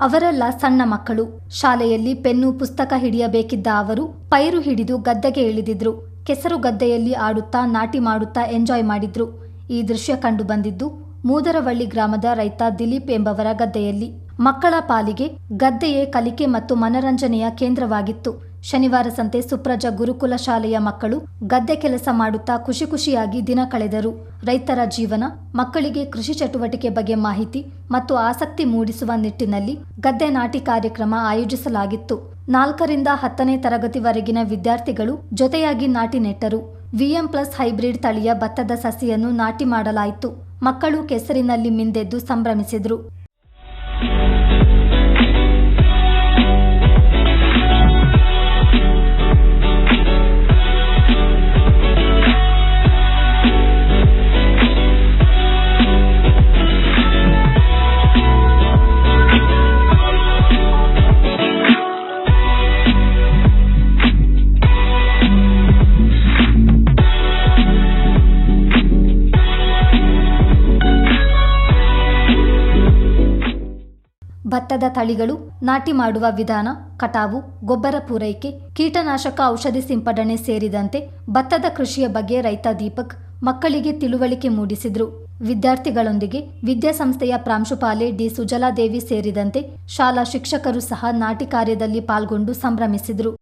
ಅವರೆಲ್ಲ ಸಣ್ಣ ಮಕ್ಕಳು. ಶಾಲೆಯಲ್ಲಿ ಪೆನ್ನು, ಪುಸ್ತಕ ಹಿಡಿಯಬೇಕಿದ್ದ ಅವರು ಪೈರು ಹಿಡಿದು ಗದ್ದೆಗೆ ಇಳಿದಿದ್ರು. ಕೆಸರು ಗದ್ದೆಯಲ್ಲಿ ಆಡುತ್ತಾ, ನಾಟಿ ಮಾಡುತ್ತಾ ಎಂಜಾಯ್ ಮಾಡಿದ್ರು. ಈ ದೃಶ್ಯ ಕಂಡು ಬಂದಿದ್ದು ಮೂದರವಳ್ಳಿ ಗ್ರಾಮದ ರೈತ ದಿಲೀಪ್ ಎಂಬವರ ಗದ್ದೆಯಲ್ಲಿ. ಮಕ್ಕಳ ಪಾಲಿಗೆ ಗದ್ದೆಯೇ ಕಲಿಕೆ ಮತ್ತು ಮನರಂಜನೆಯ ಕೇಂದ್ರವಾಗಿತ್ತು. ಶನಿವಾರ ಸಂತೆ ಸುಪ್ರಜ ಗುರುಕುಲ ಶಾಲೆಯ ಮಕ್ಕಳು ಗದ್ದೆ ಕೆಲಸ ಮಾಡುತ್ತಾ ಖುಷಿ ಖುಷಿಯಾಗಿ ದಿನ ಕಳೆದರು. ರೈತರ ಜೀವನ, ಮಕ್ಕಳಿಗೆ ಕೃಷಿ ಚಟುವಟಿಕೆ ಬಗ್ಗೆ ಮಾಹಿತಿ ಮತ್ತು ಆಸಕ್ತಿ ಮೂಡಿಸುವ ನಿಟ್ಟಿನಲ್ಲಿ ಗದ್ದೆ ನಾಟಿ ಕಾರ್ಯಕ್ರಮ ಆಯೋಜಿಸಲಾಗಿತ್ತು. ನಾಲ್ಕರಿಂದ ಹತ್ತನೇ ತರಗತಿವರೆಗಿನ ವಿದ್ಯಾರ್ಥಿಗಳು ಜೊತೆಯಾಗಿ ನಾಟಿ ನೆಟ್ಟರು. ವಿಎಂ ಪ್ಲಸ್ ಹೈಬ್ರಿಡ್ ತಳಿಯ ಭತ್ತದ ಸಸಿಯನ್ನು ನಾಟಿ ಮಾಡಲಾಯಿತು. ಮಕ್ಕಳು ಕೆಸರಿನಲ್ಲಿ ಮಿಂದೆದ್ದು ಸಂಭ್ರಮಿಸಿದ್ರು. ಭತ್ತದ ತಳಿಗಳು, ನಾಟಿ ಮಾಡುವ ವಿಧಾನ, ಕಟಾವು, ಗೊಬ್ಬರ ಪೂರೈಕೆ, ಕೀಟನಾಶಕ ಔಷಧಿ ಸಿಂಪಡಣೆ ಸೇರಿದಂತೆ ಭತ್ತದ ಕೃಷಿಯ ಬಗ್ಗೆ ರೈತ ದೀಪಕ್ ಮಕ್ಕಳಿಗೆ ತಿಳುವಳಿಕೆ ಮೂಡಿಸಿದ್ರು. ವಿದ್ಯಾರ್ಥಿಗಳೊಂದಿಗೆ ವಿದ್ಯಾಸಂಸ್ಥೆಯ ಪ್ರಾಂಶುಪಾಲೆ ಡಿ ಸುಜಲಾದೇವಿ ಸೇರಿದಂತೆ ಶಾಲಾ ಶಿಕ್ಷಕರು ಸಹ ನಾಟಿ ಕಾರ್ಯದಲ್ಲಿ ಪಾಲ್ಗೊಂಡು ಸಂಭ್ರಮಿಸಿದ್ರು.